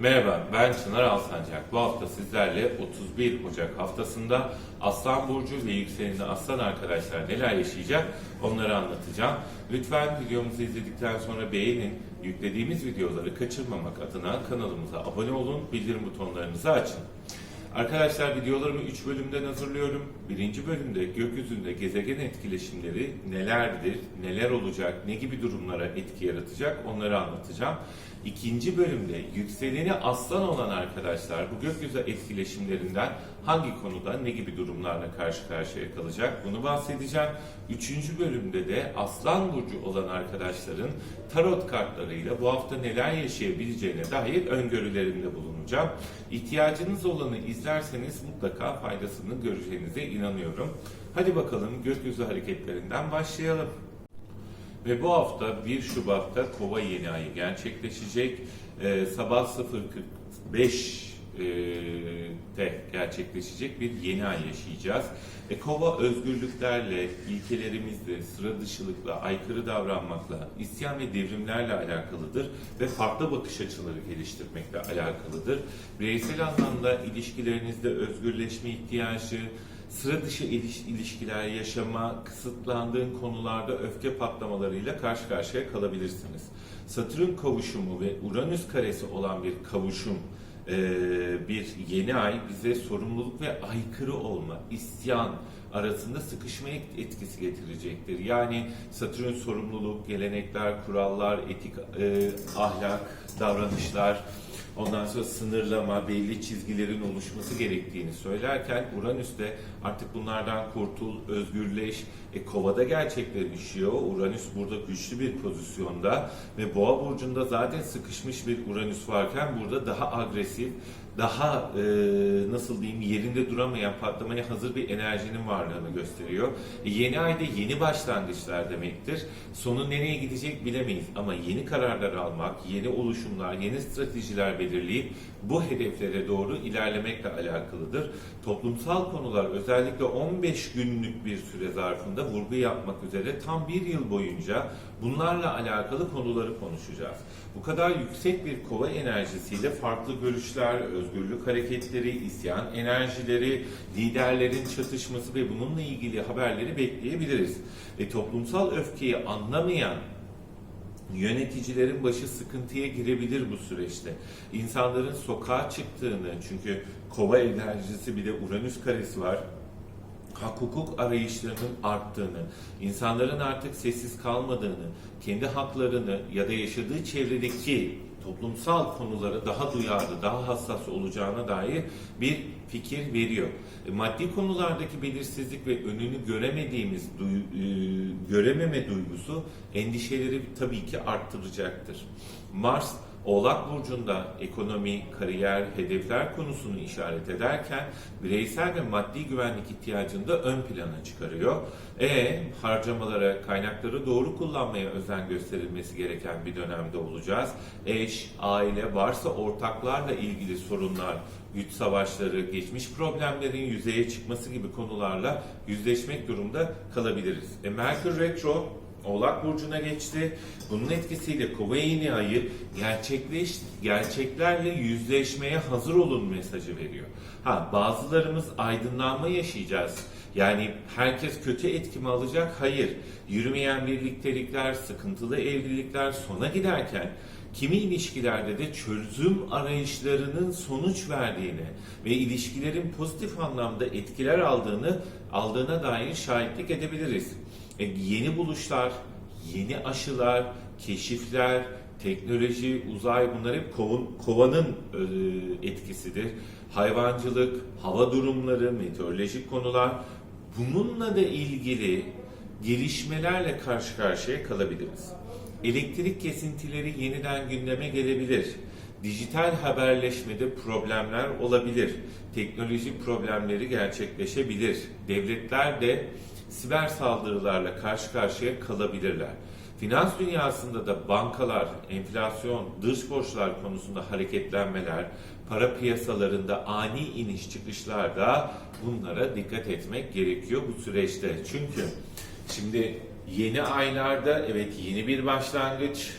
Merhaba, ben Çınar Alsancak. Bu hafta sizlerle 31 Ocak haftasında Aslan Burcu ve yükseleni Aslan arkadaşlar neler yaşayacak onları anlatacağım. Lütfen videomuzu izledikten sonra beğenin. Yüklediğimiz videoları kaçırmamak adına kanalımıza abone olun, bildirim butonlarınızı açın. Arkadaşlar videolarımı 3 bölümden hazırlıyorum. Birinci bölümde gökyüzünde gezegen etkileşimleri nelerdir, neler olacak, ne gibi durumlara etki yaratacak onları anlatacağım. İkinci bölümde yükseleni aslan olan arkadaşlar bu gökyüzü etkileşimlerinden hangi konuda ne gibi durumlarla karşı karşıya kalacak bunu bahsedeceğim. Üçüncü bölümde de aslan burcu olan arkadaşların tarot kartlarıyla bu hafta neler yaşayabileceğine dair öngörülerinde bulunacağım. İhtiyacınız olanı izlerseniz mutlaka faydasını göreceğinize inanıyorum. Hadi bakalım gökyüzü hareketlerinden başlayalım. Ve bu hafta 1 Şubat'ta Kova yeni ayı gerçekleşecek. Ee, sabah 0.45 e, de gerçekleşecek bir yeni ay yaşayacağız. E, Kova özgürlüklerle, ilkelerimizle, sıra dışılıkla, aykırı davranmakla, isyan ve devrimlerle alakalıdır ve farklı bakış açıları geliştirmekle alakalıdır. Bireysel anlamda ilişkilerinizde özgürleşme ihtiyacı, sıra dışı iliş- ilişkiler yaşama, kısıtlandığın konularda öfke patlamalarıyla karşı karşıya kalabilirsiniz. Satürn kavuşumu ve Uranüs karesi olan bir kavuşum, e, bir yeni ay bize sorumluluk ve aykırı olma, isyan arasında sıkışma et- etkisi getirecektir. Yani Satürn sorumluluk, gelenekler, kurallar, etik, e, ahlak, davranışlar, Ondan sonra sınırlama, belli çizgilerin oluşması gerektiğini söylerken Uranüs de artık bunlardan kurtul, özgürleş. E, kovada gerçekleşiyor. Uranüs burada güçlü bir pozisyonda ve Boğa burcunda zaten sıkışmış bir Uranüs varken burada daha agresif, daha e, nasıl diyeyim yerinde duramayan, patlamaya hazır bir enerjinin varlığını gösteriyor. E, yeni ayda yeni başlangıçlar demektir. Sonu nereye gidecek bilemeyiz ama yeni kararlar almak, yeni oluşumlar, yeni stratejiler belirleyip bu hedeflere doğru ilerlemekle alakalıdır. Toplumsal konular özellikle 15 günlük bir süre zarfında vurgu yapmak üzere tam bir yıl boyunca bunlarla alakalı konuları konuşacağız. Bu kadar yüksek bir kova enerjisiyle farklı görüşler, özgürlük hareketleri, isyan enerjileri, liderlerin çatışması ve bununla ilgili haberleri bekleyebiliriz. Ve toplumsal öfkeyi anlamayan yöneticilerin başı sıkıntıya girebilir bu süreçte. İnsanların sokağa çıktığını çünkü kova enerjisi bir de Uranüs karesi var hak hukuk arayışlarının arttığını, insanların artık sessiz kalmadığını, kendi haklarını ya da yaşadığı çevredeki toplumsal konulara daha duyarlı, daha hassas olacağına dair bir fikir veriyor. E, Maddi konulardaki belirsizlik ve önünü göremediğimiz e, görememe duygusu endişeleri tabii ki arttıracaktır. Mars Oğlak Burcu'nda ekonomi, kariyer, hedefler konusunu işaret ederken bireysel ve maddi güvenlik ihtiyacını da ön plana çıkarıyor. E harcamalara, kaynakları doğru kullanmaya özen gösterilmesi gereken bir dönemde olacağız. Eş, aile, varsa ortaklarla ilgili sorunlar, güç savaşları, geçmiş problemlerin yüzeye çıkması gibi konularla yüzleşmek durumda kalabiliriz. E, Merkür Retro Oğlak Burcu'na geçti. Bunun etkisiyle Kova yeni ayı gerçekleş, gerçeklerle yüzleşmeye hazır olun mesajı veriyor. Ha bazılarımız aydınlanma yaşayacağız. Yani herkes kötü etki mi alacak? Hayır. Yürümeyen birliktelikler, sıkıntılı evlilikler sona giderken kimi ilişkilerde de çözüm arayışlarının sonuç verdiğini ve ilişkilerin pozitif anlamda etkiler aldığını aldığına dair şahitlik edebiliriz. E, yeni buluşlar, yeni aşılar, keşifler, teknoloji, uzay bunlar hep kovanın e, etkisidir. Hayvancılık, hava durumları, meteorolojik konular bununla da ilgili gelişmelerle karşı karşıya kalabiliriz. Elektrik kesintileri yeniden gündeme gelebilir. Dijital haberleşmede problemler olabilir. Teknoloji problemleri gerçekleşebilir. Devletler de siber saldırılarla karşı karşıya kalabilirler. Finans dünyasında da bankalar, enflasyon, dış borçlar konusunda hareketlenmeler, para piyasalarında ani iniş çıkışlarda bunlara dikkat etmek gerekiyor bu süreçte. Çünkü şimdi yeni aylarda evet yeni bir başlangıç,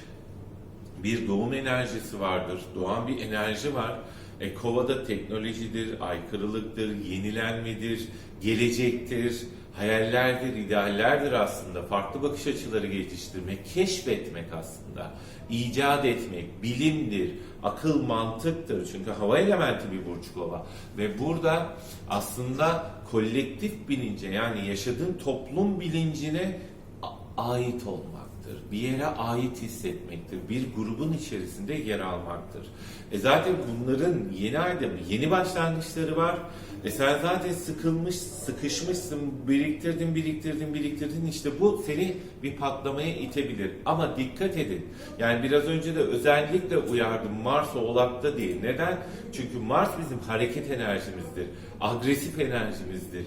bir doğum enerjisi vardır. Doğan bir enerji var. E, kovada teknolojidir, aykırılıktır, yenilenmedir, gelecektir, hayallerdir, ideallerdir aslında. Farklı bakış açıları geliştirmek, keşfetmek aslında. icat etmek, bilimdir, akıl mantıktır. Çünkü hava elementi bir burç kova. Ve burada aslında kolektif bilince yani yaşadığın toplum bilincine ait olmaktır. Bir yere ait hissetmektir. Bir grubun içerisinde yer almaktır. E zaten bunların yeni ayda yeni başlangıçları var. E sen zaten sıkılmış, sıkışmışsın, biriktirdin, biriktirdin, biriktirdin. İşte bu seni bir patlamaya itebilir. Ama dikkat edin. Yani biraz önce de özellikle uyardım Mars Oğlak'ta değil. Neden? Çünkü Mars bizim hareket enerjimizdir. Agresif enerjimizdir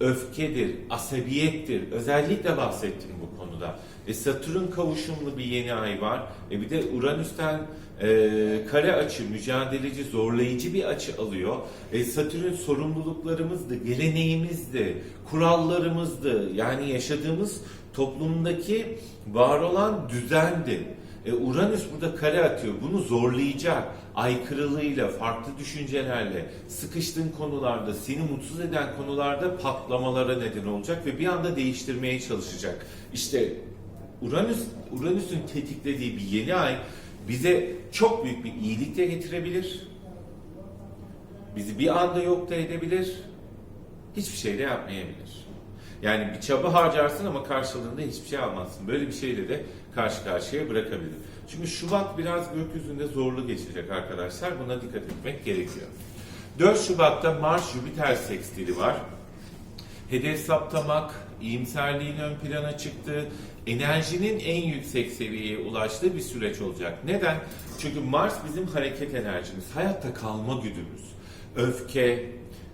öfkedir, asabiyettir. Özellikle bahsettim bu konuda. E, Satürn kavuşumlu bir yeni ay var. E, bir de Uranüs'ten e, kare açı, mücadeleci, zorlayıcı bir açı alıyor. E, Satürn sorumluluklarımızdı, geleneğimizdi, kurallarımızdı. Yani yaşadığımız toplumdaki var olan düzendi. E, Uranüs burada kare atıyor. Bunu zorlayacak. Aykırılığıyla, farklı düşüncelerle, sıkıştığın konularda, seni mutsuz eden konularda patlamalara neden olacak ve bir anda değiştirmeye çalışacak. İşte Uranüs, Uranüs'ün tetiklediği bir yeni ay bize çok büyük bir iyilik de getirebilir. Bizi bir anda yok da edebilir. Hiçbir şey de yapmayabilir. Yani bir çaba harcarsın ama karşılığında hiçbir şey almazsın. Böyle bir şeyle de karşı karşıya bırakabilir. Çünkü Şubat biraz gökyüzünde zorlu geçecek arkadaşlar. Buna dikkat etmek gerekiyor. 4 Şubat'ta Mars-Jüpiter sekstili var. Hedef saptamak, iyimserliğin ön plana çıktığı, enerjinin en yüksek seviyeye ulaştığı bir süreç olacak. Neden? Çünkü Mars bizim hareket enerjimiz, hayatta kalma güdümüz. Öfke,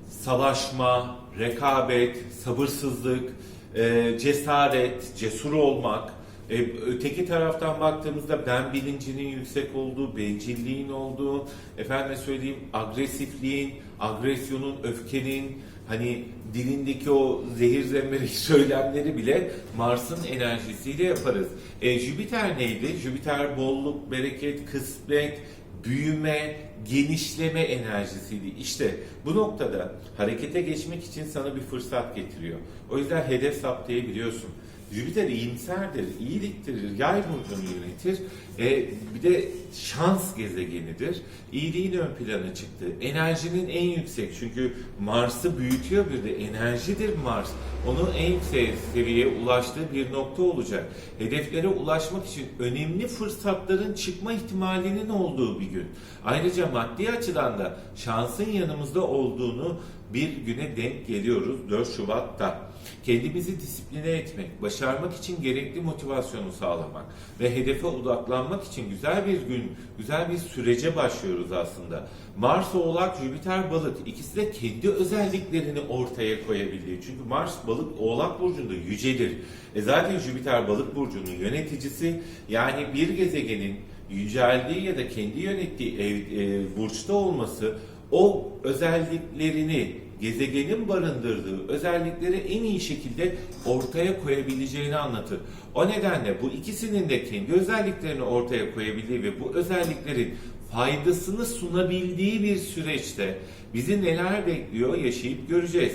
savaşma, rekabet, sabırsızlık, e, cesaret, cesur olmak. E, öteki taraftan baktığımızda ben bilincinin yüksek olduğu, bencilliğin olduğu, efendime söyleyeyim agresifliğin, agresyonun, öfkenin, hani dilindeki o zehir zemberek söylemleri bile Mars'ın enerjisiyle yaparız. E, Jüpiter neydi? Jüpiter bolluk, bereket, kısmet, büyüme, genişleme enerjisiydi. İşte bu noktada harekete geçmek için sana bir fırsat getiriyor. O yüzden hedef saptayabiliyorsun. Jüpiter iyimserdir, iyiliktir, yay burcunu yönetir. E, bir de şans gezegenidir. İyiliğin ön plana çıktı. Enerjinin en yüksek çünkü Mars'ı büyütüyor bir de enerjidir Mars. Onun en yüksek seviyeye ulaştığı bir nokta olacak. Hedeflere ulaşmak için önemli fırsatların çıkma ihtimalinin olduğu bir gün. Ayrıca maddi açıdan da şansın yanımızda olduğunu bir güne denk geliyoruz 4 Şubat'ta. Kendimizi disipline etmek, başarmak için gerekli motivasyonu sağlamak ve hedefe odaklanmak için güzel bir gün, güzel bir sürece başlıyoruz aslında. Mars Oğlak, Jüpiter Balık ikisi de kendi özelliklerini ortaya koyabildiği. Çünkü Mars Balık Oğlak burcunda yücelir. E zaten Jüpiter Balık burcunun yöneticisi yani bir gezegenin yüceldiği ya da kendi yönettiği ev, e, burçta olması o özelliklerini gezegenin barındırdığı özellikleri en iyi şekilde ortaya koyabileceğini anlatır. O nedenle bu ikisinin de kendi özelliklerini ortaya koyabildiği ve bu özelliklerin faydasını sunabildiği bir süreçte bizi neler bekliyor yaşayıp göreceğiz.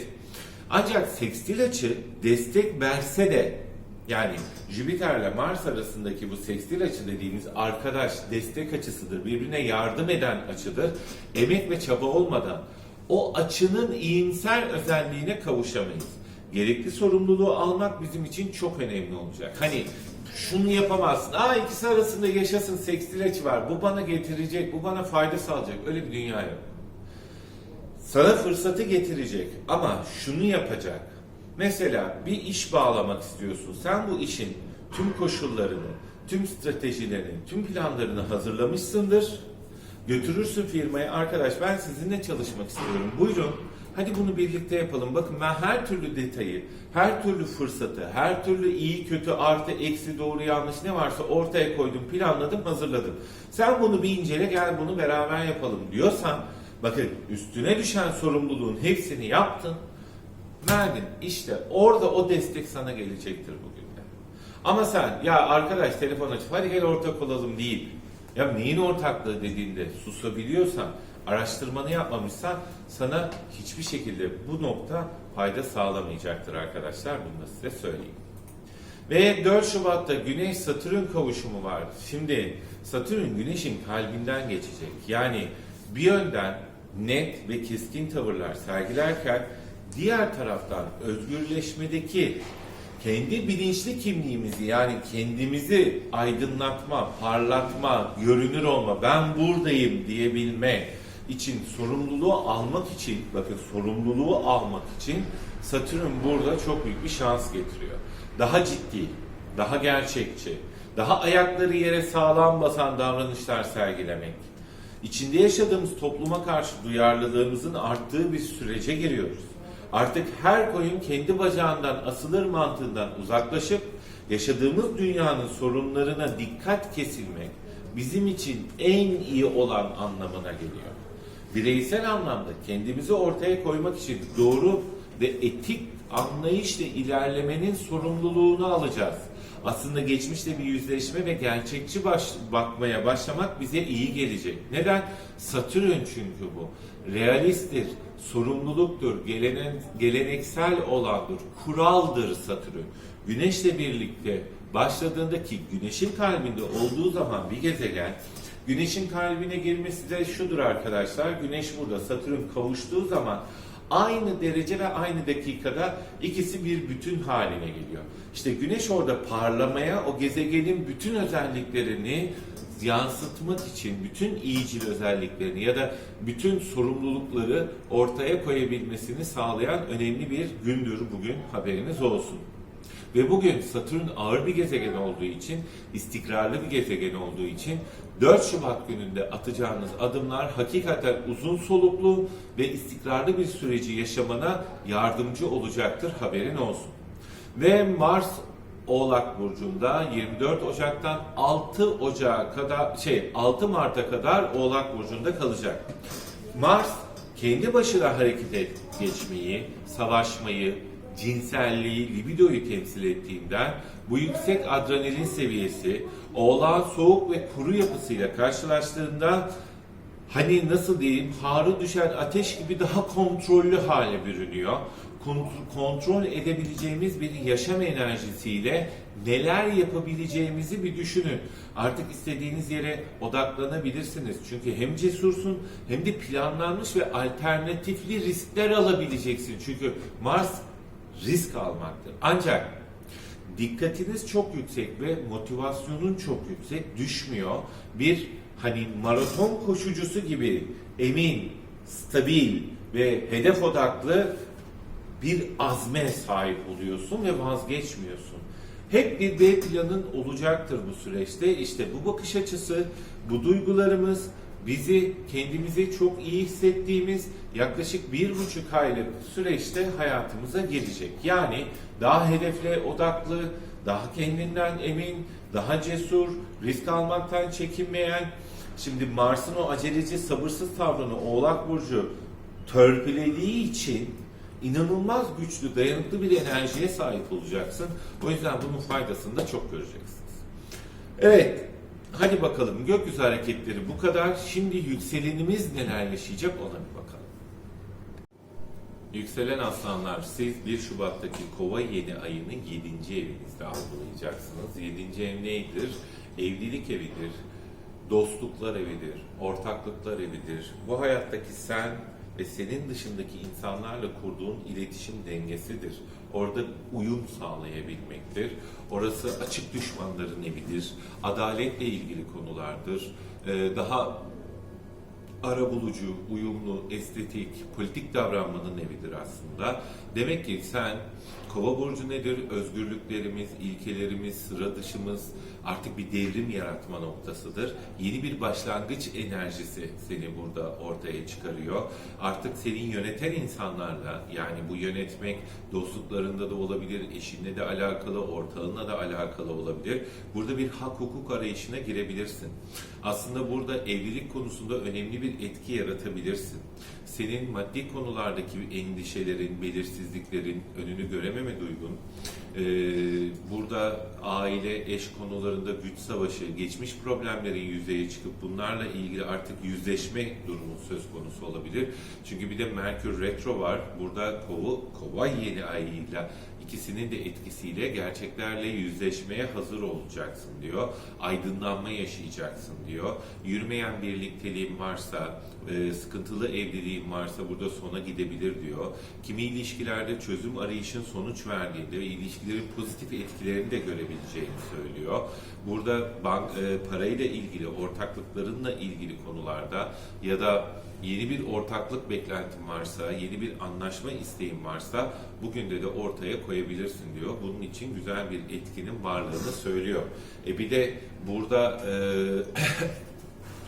Ancak sekstil açı destek verse de yani Jüpiter ile Mars arasındaki bu sekstil açı dediğimiz arkadaş destek açısıdır. Birbirine yardım eden açıdır. Emek ve çaba olmadan o açının iyimser özelliğine kavuşamayız. Gerekli sorumluluğu almak bizim için çok önemli olacak. Hani şunu yapamazsın. Aa ikisi arasında yaşasın sekstil açı var. Bu bana getirecek, bu bana fayda sağlayacak. Öyle bir dünya yok. Sana fırsatı getirecek ama şunu yapacak. Mesela bir iş bağlamak istiyorsun. Sen bu işin tüm koşullarını, tüm stratejilerini, tüm planlarını hazırlamışsındır. Götürürsün firmaya arkadaş ben sizinle çalışmak istiyorum. Buyurun. Hadi bunu birlikte yapalım. Bakın ben her türlü detayı, her türlü fırsatı, her türlü iyi, kötü, artı, eksi, doğru, yanlış ne varsa ortaya koydum, planladım, hazırladım. Sen bunu bir incele gel bunu beraber yapalım diyorsan bakın üstüne düşen sorumluluğun hepsini yaptın, verdin. İşte orada o destek sana gelecektir bugün. Ama sen ya arkadaş telefon açıp hadi gel ortak olalım değil. Ya neyin ortaklığı dediğinde susabiliyorsan, araştırmanı yapmamışsan sana hiçbir şekilde bu nokta fayda sağlamayacaktır arkadaşlar. Bunu da size söyleyeyim. Ve 4 Şubat'ta Güneş Satürn kavuşumu var. Şimdi Satürn Güneş'in kalbinden geçecek. Yani bir yönden net ve keskin tavırlar sergilerken diğer taraftan özgürleşmedeki kendi bilinçli kimliğimizi yani kendimizi aydınlatma, parlatma, görünür olma, ben buradayım diyebilme için sorumluluğu almak için, bakın sorumluluğu almak için Satürn burada çok büyük bir şans getiriyor. Daha ciddi, daha gerçekçi, daha ayakları yere sağlam basan davranışlar sergilemek. İçinde yaşadığımız topluma karşı duyarlılığımızın arttığı bir sürece giriyoruz. Artık her koyun kendi bacağından asılır mantığından uzaklaşıp yaşadığımız dünyanın sorunlarına dikkat kesilmek bizim için en iyi olan anlamına geliyor. Bireysel anlamda kendimizi ortaya koymak için doğru ve etik anlayışla ilerlemenin sorumluluğunu alacağız. Aslında geçmişte bir yüzleşme ve gerçekçi baş, bakmaya başlamak bize iyi gelecek. Neden? Satürn çünkü bu. Realisttir, sorumluluktur, gelenen, geleneksel olandır, kuraldır Satürn. Güneşle birlikte başladığında ki güneşin kalbinde olduğu zaman bir gezegen Güneşin kalbine girmesi de şudur arkadaşlar. Güneş burada Satürn kavuştuğu zaman aynı derece ve aynı dakikada ikisi bir bütün haline geliyor. İşte güneş orada parlamaya o gezegenin bütün özelliklerini yansıtmak için bütün iyicil özelliklerini ya da bütün sorumlulukları ortaya koyabilmesini sağlayan önemli bir gündür bugün haberiniz olsun. Ve bugün Satürn ağır bir gezegen olduğu için, istikrarlı bir gezegen olduğu için 4 Şubat gününde atacağınız adımlar hakikaten uzun soluklu ve istikrarlı bir süreci yaşamana yardımcı olacaktır haberin olsun. Ve Mars Oğlak burcunda 24 Ocak'tan 6 Ocak'a kadar şey 6 Mart'a kadar Oğlak burcunda kalacak. Mars kendi başına hareket et, geçmeyi, savaşmayı, cinselliği, libidoyu temsil ettiğinden bu yüksek adrenalin seviyesi oğlağın soğuk ve kuru yapısıyla karşılaştığında hani nasıl diyeyim harı düşen ateş gibi daha kontrollü hale bürünüyor. Kont- Kontrol edebileceğimiz bir yaşam enerjisiyle neler yapabileceğimizi bir düşünün. Artık istediğiniz yere odaklanabilirsiniz. Çünkü hem cesursun hem de planlanmış ve alternatifli riskler alabileceksin. Çünkü Mars risk almaktır. Ancak dikkatiniz çok yüksek ve motivasyonun çok yüksek düşmüyor. Bir hani maraton koşucusu gibi emin, stabil ve hedef odaklı bir azme sahip oluyorsun ve vazgeçmiyorsun. Hep bir B planın olacaktır bu süreçte. İşte bu bakış açısı, bu duygularımız bizi kendimizi çok iyi hissettiğimiz yaklaşık bir buçuk aylık süreçte hayatımıza girecek. Yani daha hedefle odaklı, daha kendinden emin, daha cesur, risk almaktan çekinmeyen, şimdi Mars'ın o aceleci sabırsız tavrını Oğlak Burcu törpülediği için inanılmaz güçlü, dayanıklı bir enerjiye sahip olacaksın. O yüzden bunun faydasını da çok göreceksiniz. Evet, hadi bakalım gökyüzü hareketleri bu kadar. Şimdi yükselenimiz neler yaşayacak ona bir bakalım. Yükselen aslanlar siz 1 Şubat'taki kova yeni ayını 7. evinizde algılayacaksınız. 7. ev neydir? Evlilik evidir, dostluklar evidir, ortaklıklar evidir. Bu hayattaki sen ve senin dışındaki insanlarla kurduğun iletişim dengesidir. Orada uyum sağlayabilmektir. Orası açık düşmanların evidir. Adaletle ilgili konulardır. Ee, daha arabulucu, uyumlu, estetik, politik davranmanın evidir aslında. Demek ki sen Kova burcu nedir? Özgürlüklerimiz, ilkelerimiz, sıra dışımız artık bir devrim yaratma noktasıdır. Yeni bir başlangıç enerjisi seni burada ortaya çıkarıyor. Artık senin yöneten insanlarla yani bu yönetmek dostluklarında da olabilir, eşinle de alakalı, ortağınla da alakalı olabilir. Burada bir hak hukuk arayışına girebilirsin. Aslında burada evlilik konusunda önemli bir etki yaratabilirsin. Senin maddi konulardaki endişelerin, belirsizliklerin önünü görememe duygun, Ee, burada aile, eş konularında güç savaşı, geçmiş problemlerin yüzeye çıkıp bunlarla ilgili artık yüzleşme durumu söz konusu olabilir. Çünkü bir de Merkür Retro var. Burada Kova, Kova yeni ayıyla ikisinin de etkisiyle gerçeklerle yüzleşmeye hazır olacaksın diyor. Aydınlanma yaşayacaksın diyor. Yürümeyen birlikteliğin varsa, e, sıkıntılı evliliğin varsa burada sona gidebilir diyor. Kimi ilişkilerde çözüm arayışın sonuç verdiğinde ve ilişkilerin pozitif etkilerini de görebileceğini söylüyor. Burada bank, e, parayla ilgili, ortaklıklarınla ilgili konularda ya da yeni bir ortaklık beklentin varsa, yeni bir anlaşma isteğin varsa bugün de de ortaya koyabilirsin diyor. Bunun için güzel bir etkinin varlığını söylüyor. E bir de burada e,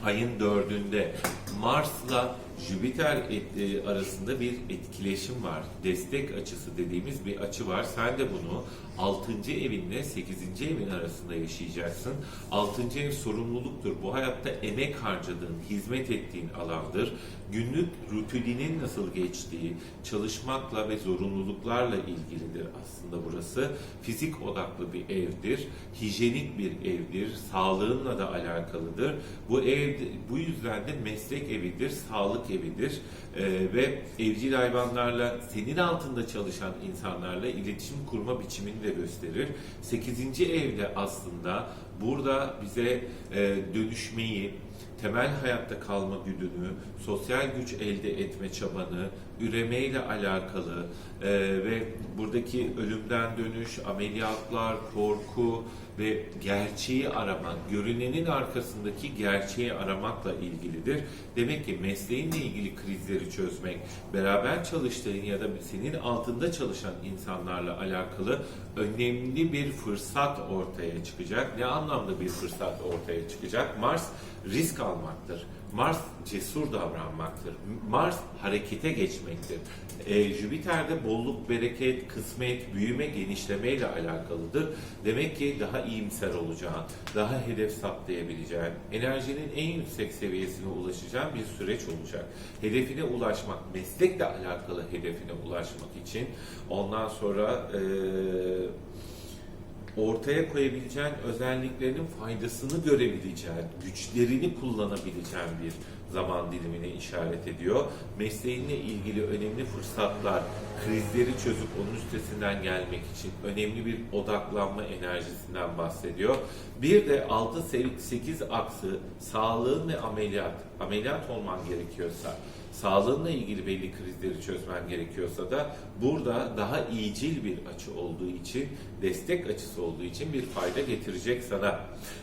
ayın dördünde Mars'la Jüpiter e, arasında bir etkileşim var. Destek açısı dediğimiz bir açı var. Sen de bunu 6. evinle 8. evin arasında yaşayacaksın. 6. ev sorumluluktur. Bu hayatta emek harcadığın, hizmet ettiğin alandır. Günlük rutininin nasıl geçtiği, çalışmakla ve zorunluluklarla ilgilidir aslında burası. Fizik odaklı bir evdir. Hijyenik bir evdir. Sağlığınla da alakalıdır. Bu ev bu yüzden de meslek evidir, sağlık evidir. Ee, ve evcil hayvanlarla senin altında çalışan insanlarla iletişim kurma biçimini de gösterir. 8. evde aslında burada bize e, dönüşmeyi, temel hayatta kalma güdünü, sosyal güç elde etme çabanı, üremeyle alakalı e, ve buradaki ölümden dönüş, ameliyatlar, korku ve gerçeği aramak, görünenin arkasındaki gerçeği aramakla ilgilidir. Demek ki mesleğinle ilgili krizleri çözmek, beraber çalıştığın ya da senin altında çalışan insanlarla alakalı önemli bir fırsat ortaya çıkacak. Ne anlamda bir fırsat ortaya çıkacak? Mars risk almaktır. Mars cesur davranmaktır. Mars harekete geçmektir. E, Jüpiter'de bolluk, bereket, kısmet, büyüme, genişleme ile alakalıdır. Demek ki daha iyimser olacağın, daha hedef saptayabileceğin, enerjinin en yüksek seviyesine ulaşacağın bir süreç olacak. Hedefine ulaşmak, meslekle alakalı hedefine ulaşmak için ondan sonra e, ortaya koyabileceğin özelliklerinin faydasını görebileceğin, güçlerini kullanabileceğin bir zaman dilimine işaret ediyor. Mesleğinle ilgili önemli fırsatlar, krizleri çözüp onun üstesinden gelmek için önemli bir odaklanma enerjisinden bahsediyor. Bir de 6-8 aksı sağlığın ve ameliyat. Ameliyat olman gerekiyorsa, sağlığınla ilgili belli krizleri çözmen gerekiyorsa da burada daha iyicil bir açı olduğu için, destek açısı olduğu için bir fayda getirecek sana.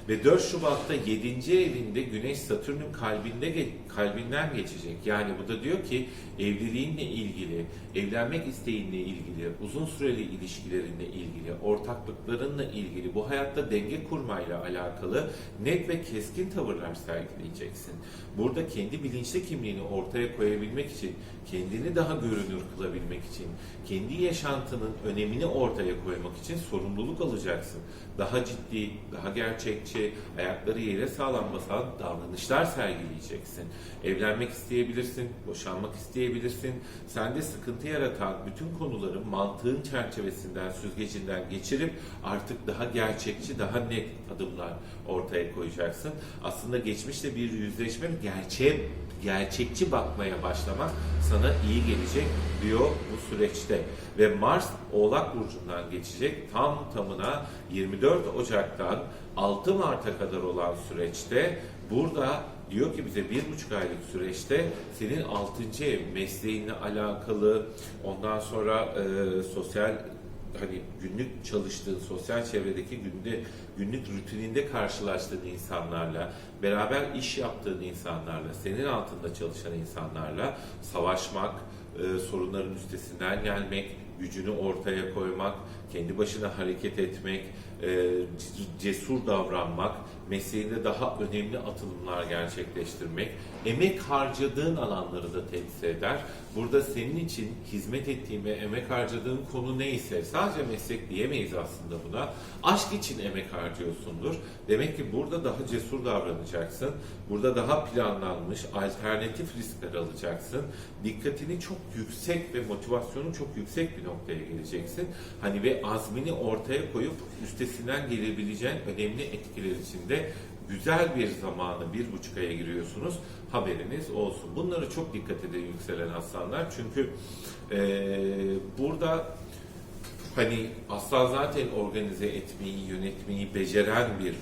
Ve 4 Şubat'ta 7. evinde Güneş Satürn'ün kalbinde kalbinden geçecek. Yani bu da diyor ki evliliğinle ilgili, evlenmek isteğinle ilgili, uzun süreli ilişkilerinle ilgili, ortaklıklarınla ilgili, bu hayatta denge kurmayla alakalı net ve keskin tavırlar sergileyeceksin. Burada kendi bilinçli kimliğini ortaya koyabilmek için, kendini daha görünür kılabilmek için, kendi yaşantının önemini ortaya koymak için sorumluluk alacaksın. Daha ciddi, daha gerçekçi, ayakları yere sağlam basan davranışlar sergileyeceksin. Evlenmek isteyebilirsin, boşanmak isteyebilirsin. Sende sıkıntı yaratan bütün konuları mantığın çerçevesinden, süzgecinden geçirip artık daha gerçekçi, daha net adımlar ortaya koyacaksın. Aslında geçmişte bir yüzleşme, gerçeğe, gerçekçi bakmaya başlamak sana iyi gelecek diyor bu süreçte. Ve Mars Oğlak Burcu'ndan geçecek tam tamına 24 Ocak'tan 6 Mart'a kadar olan süreçte burada diyor ki bize bir buçuk aylık süreçte senin 6. ev mesleğinle alakalı ondan sonra e, sosyal hani günlük çalıştığın sosyal çevredeki günde günlük rutininde karşılaştığın insanlarla beraber iş yaptığın insanlarla senin altında çalışan insanlarla savaşmak e, sorunların üstesinden gelmek gücünü ortaya koymak kendi başına hareket etmek e, cesur davranmak mesleğinde daha önemli atılımlar gerçekleştirmek, emek harcadığın alanları da temsil eder. Burada senin için hizmet ettiğin ve emek harcadığın konu neyse, sadece meslek diyemeyiz aslında buna. Aşk için emek harcıyorsundur. Demek ki burada daha cesur davranacaksın. Burada daha planlanmış, alternatif riskler alacaksın. Dikkatini çok yüksek ve motivasyonun çok yüksek bir noktaya geleceksin. Hani ve azmini ortaya koyup üstesinden gelebileceğin önemli etkiler içinde güzel bir zamanı bir buçuk aya giriyorsunuz. Haberiniz olsun. Bunları çok dikkat edin yükselen aslanlar. Çünkü eee, burada hani aslan zaten organize etmeyi, yönetmeyi beceren bir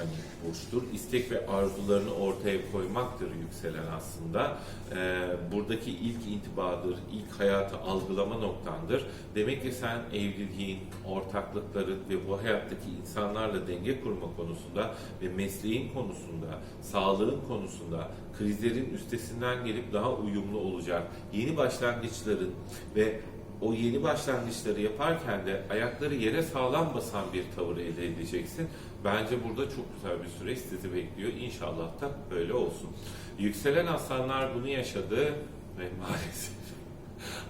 hani burçtur. İstek ve arzularını ortaya koymaktır yükselen aslında. Ee, buradaki ilk intibadır, ilk hayatı algılama noktandır. Demek ki sen evliliğin, ortaklıkların ve bu hayattaki insanlarla denge kurma konusunda ve mesleğin konusunda, sağlığın konusunda krizlerin üstesinden gelip daha uyumlu olacak yeni başlangıçların ve o yeni başlangıçları yaparken de ayakları yere sağlam basan bir tavır elde edeceksin. Bence burada çok güzel bir süreç sizi bekliyor. İnşallah da böyle olsun. Yükselen aslanlar bunu yaşadı ve maalesef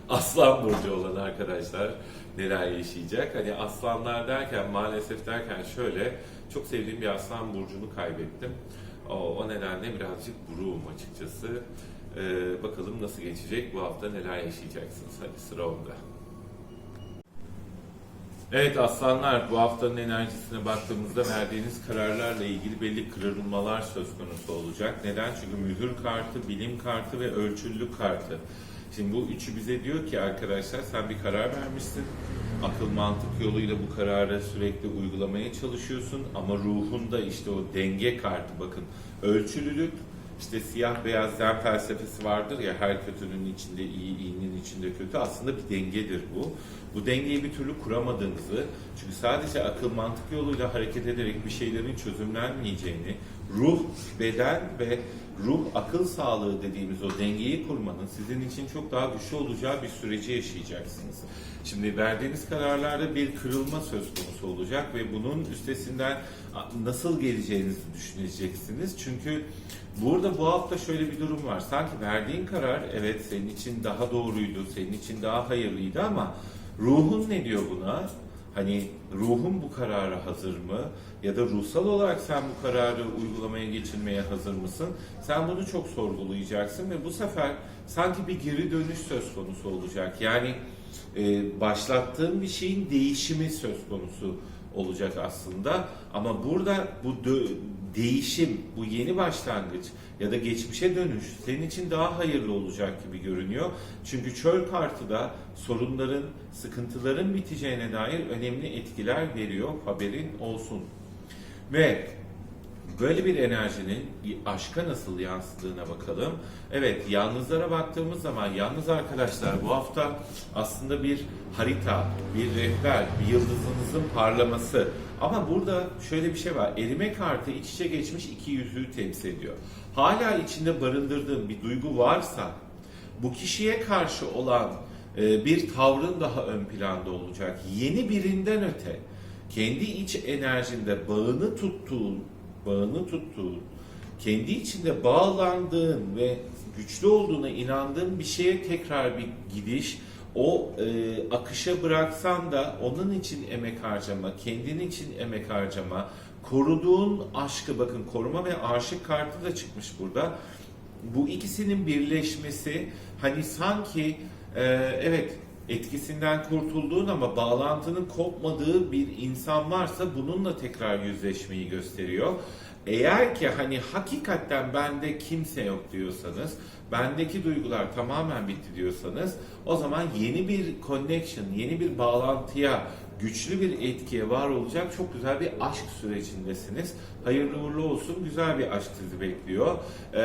aslan burcu olan arkadaşlar neler yaşayacak? Hani aslanlar derken maalesef derken şöyle çok sevdiğim bir aslan burcunu kaybettim. O, o nedenle birazcık buruğum açıkçası. Ee, bakalım nasıl geçecek bu hafta neler yaşayacaksınız. Hadi sıra onda. Evet aslanlar bu haftanın enerjisine baktığımızda verdiğiniz kararlarla ilgili belli kırılmalar söz konusu olacak. Neden? Çünkü mühür kartı, bilim kartı ve ölçüllük kartı. Şimdi bu üçü bize diyor ki arkadaşlar sen bir karar vermişsin. Akıl mantık yoluyla bu kararı sürekli uygulamaya çalışıyorsun ama ruhunda işte o denge kartı bakın ölçülülük işte siyah beyaz zen felsefesi vardır ya her kötünün içinde iyi, iyinin içinde kötü. Aslında bir dengedir bu. Bu dengeyi bir türlü kuramadığınızı, çünkü sadece akıl mantık yoluyla hareket ederek bir şeylerin çözümlenmeyeceğini, ruh, beden ve ruh akıl sağlığı dediğimiz o dengeyi kurmanın sizin için çok daha güçlü olacağı bir süreci yaşayacaksınız. Şimdi verdiğiniz kararlarda bir kırılma söz konusu olacak ve bunun üstesinden nasıl geleceğinizi düşüneceksiniz. Çünkü burada bu hafta şöyle bir durum var. Sanki verdiğin karar evet senin için daha doğruydu, senin için daha hayırlıydı ama ruhun ne diyor buna? Hani ruhun bu karara hazır mı? Ya da ruhsal olarak sen bu kararı uygulamaya geçirmeye hazır mısın? Sen bunu çok sorgulayacaksın ve bu sefer sanki bir geri dönüş söz konusu olacak. Yani e, başlattığın bir şeyin değişimi söz konusu olacak aslında. Ama burada bu değişim, bu yeni başlangıç ya da geçmişe dönüş senin için daha hayırlı olacak gibi görünüyor. Çünkü çöl kartı da sorunların, sıkıntıların biteceğine dair önemli etkiler veriyor. Haberin olsun. Ve Böyle bir enerjinin aşka nasıl yansıdığına bakalım. Evet, yalnızlara baktığımız zaman yalnız arkadaşlar bu hafta aslında bir harita, bir rehber, bir yıldızınızın parlaması. Ama burada şöyle bir şey var. Erime kartı iç içe geçmiş iki yüzlüğü temsil ediyor. Hala içinde barındırdığın bir duygu varsa bu kişiye karşı olan e, bir tavrın daha ön planda olacak. Yeni birinden öte kendi iç enerjinde bağını tuttuğun bağını tuttuğun, kendi içinde bağlandığın ve güçlü olduğuna inandığın bir şeye tekrar bir gidiş, o e, akışa bıraksan da onun için emek harcama, kendin için emek harcama, koruduğun aşkı bakın koruma ve aşık kartı da çıkmış burada. Bu ikisinin birleşmesi hani sanki e, evet etkisinden kurtulduğun ama bağlantının kopmadığı bir insan varsa bununla tekrar yüzleşmeyi gösteriyor. Eğer ki hani hakikaten bende kimse yok diyorsanız, bendeki duygular tamamen bitti diyorsanız o zaman yeni bir connection, yeni bir bağlantıya, güçlü bir etkiye var olacak çok güzel bir aşk sürecindesiniz. Hayırlı uğurlu olsun, güzel bir aşk sizi bekliyor. Ee,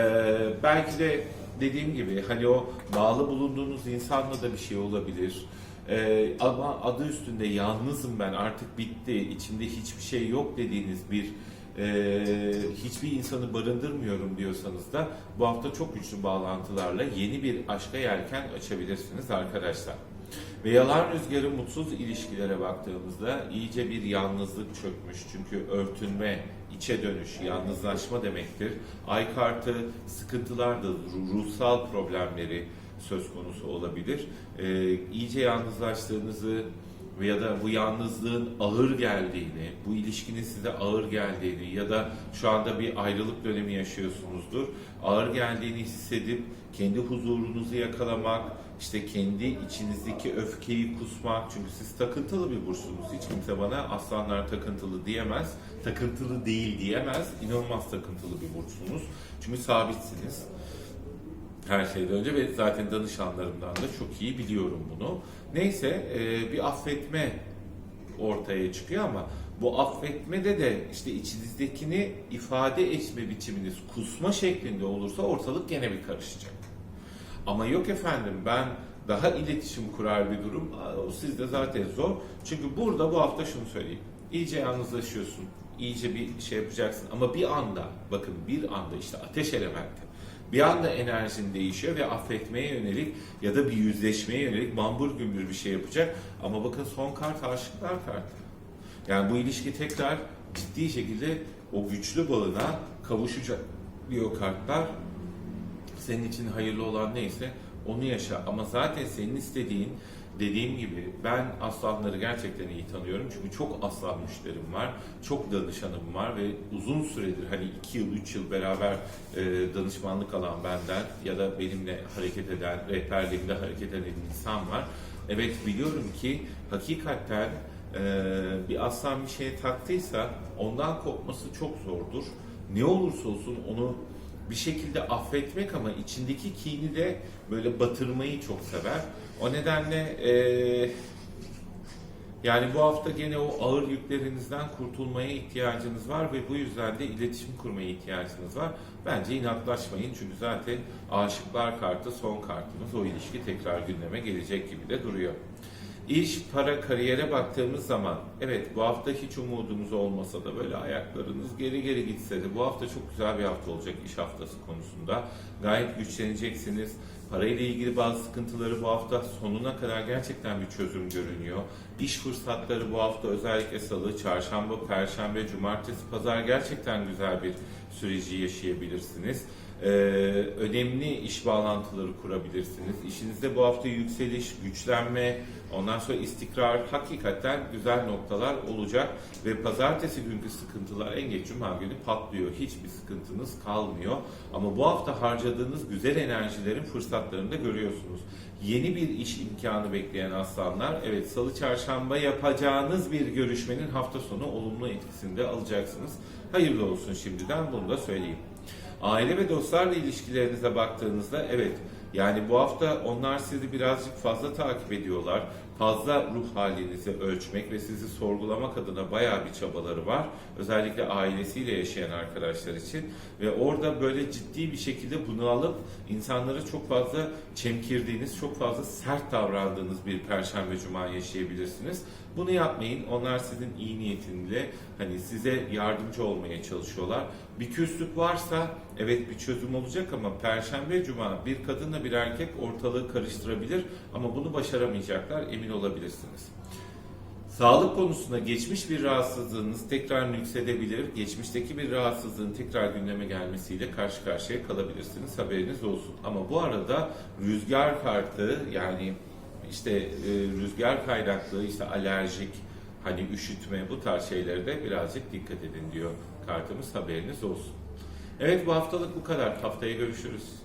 belki de dediğim gibi hani o bağlı bulunduğunuz insanla da bir şey olabilir. Ee, ama adı üstünde yalnızım ben artık bitti, içimde hiçbir şey yok dediğiniz bir e, hiçbir insanı barındırmıyorum diyorsanız da bu hafta çok güçlü bağlantılarla yeni bir aşka yelken açabilirsiniz arkadaşlar. Ve yalan rüzgarı mutsuz ilişkilere baktığımızda iyice bir yalnızlık çökmüş. Çünkü örtünme, içe dönüş, yalnızlaşma demektir. Ay kartı sıkıntılar da ruh- ruhsal problemleri söz konusu olabilir. Ee, iyice yalnızlaştığınızı veya da bu yalnızlığın ağır geldiğini, bu ilişkinin size ağır geldiğini ya da şu anda bir ayrılık dönemi yaşıyorsunuzdur. Ağır geldiğini hissedip kendi huzurunuzu yakalamak, işte kendi içinizdeki öfkeyi kusmak. Çünkü siz takıntılı bir burçsunuz. Hiç kimse bana aslanlar takıntılı diyemez. Takıntılı değil diyemez. İnanılmaz takıntılı bir burçsunuz. Çünkü sabitsiniz her şeyden önce ve zaten danışanlarımdan da çok iyi biliyorum bunu. Neyse e, bir affetme ortaya çıkıyor ama bu affetmede de işte içinizdekini ifade etme biçiminiz kusma şeklinde olursa ortalık gene bir karışacak. Ama yok efendim ben daha iletişim kurar bir durum o sizde zaten zor. Çünkü burada bu hafta şunu söyleyeyim. İyice yalnızlaşıyorsun. iyice bir şey yapacaksın ama bir anda bakın bir anda işte ateş elementi bir anda enerjin değişiyor ve affetmeye yönelik ya da bir yüzleşmeye yönelik mambur gümbür bir şey yapacak. Ama bakın son kart aşıklar kartı. Yani bu ilişki tekrar ciddi şekilde o güçlü bağına kavuşacak diyor kartlar. Senin için hayırlı olan neyse onu yaşa. Ama zaten senin istediğin dediğim gibi ben aslanları gerçekten iyi tanıyorum. Çünkü çok aslan müşterim var. Çok danışanım var ve uzun süredir hani 2 yıl 3 yıl beraber e, danışmanlık alan benden ya da benimle hareket eden, rehberliğimde hareket eden insan var. Evet biliyorum ki hakikaten e, bir aslan bir şeye taktıysa ondan kopması çok zordur. Ne olursa olsun onu bir şekilde affetmek ama içindeki kini de böyle batırmayı çok sever. O nedenle eee, yani bu hafta gene o ağır yüklerinizden kurtulmaya ihtiyacınız var ve bu yüzden de iletişim kurmaya ihtiyacınız var. Bence inatlaşmayın çünkü zaten aşıklar kartı son kartımız. O ilişki tekrar gündeme gelecek gibi de duruyor. İş, para, kariyere baktığımız zaman evet bu hafta hiç umudunuz olmasa da böyle ayaklarınız geri geri gitse de bu hafta çok güzel bir hafta olacak iş haftası konusunda. Gayet güçleneceksiniz. Parayla ilgili bazı sıkıntıları bu hafta sonuna kadar gerçekten bir çözüm görünüyor. İş fırsatları bu hafta özellikle salı, çarşamba, perşembe, cumartesi, pazar gerçekten güzel bir süreci yaşayabilirsiniz. Ee, önemli iş bağlantıları kurabilirsiniz. İşinizde bu hafta yükseliş, güçlenme, ondan sonra istikrar hakikaten güzel noktalar olacak ve pazartesi günkü sıkıntılar en geç cuma günü patlıyor. Hiçbir sıkıntınız kalmıyor. Ama bu hafta harcadığınız güzel enerjilerin fırsatlarını da görüyorsunuz. Yeni bir iş imkanı bekleyen aslanlar, evet salı çarşamba yapacağınız bir görüşmenin hafta sonu olumlu etkisini de alacaksınız. Hayırlı olsun şimdiden bunu da söyleyeyim. Aile ve dostlarla ilişkilerinize baktığınızda evet yani bu hafta onlar sizi birazcık fazla takip ediyorlar. Fazla ruh halinizi ölçmek ve sizi sorgulamak adına bayağı bir çabaları var. Özellikle ailesiyle yaşayan arkadaşlar için. Ve orada böyle ciddi bir şekilde bunu alıp insanlara çok fazla çemkirdiğiniz, çok fazla sert davrandığınız bir perşembe cuma yaşayabilirsiniz. Bunu yapmayın. Onlar sizin iyi niyetinle hani size yardımcı olmaya çalışıyorlar. Bir küslük varsa evet bir çözüm olacak ama perşembe cuma bir kadınla bir erkek ortalığı karıştırabilir ama bunu başaramayacaklar emin olabilirsiniz. Sağlık konusunda geçmiş bir rahatsızlığınız tekrar nüksedebilir. Geçmişteki bir rahatsızlığın tekrar gündeme gelmesiyle karşı karşıya kalabilirsiniz. Haberiniz olsun. Ama bu arada rüzgar kartı yani işte e, rüzgar kaynaklı işte alerjik hani üşütme bu tarz şeylere de birazcık dikkat edin diyor kartımız haberiniz olsun. Evet bu haftalık bu kadar. Haftaya görüşürüz.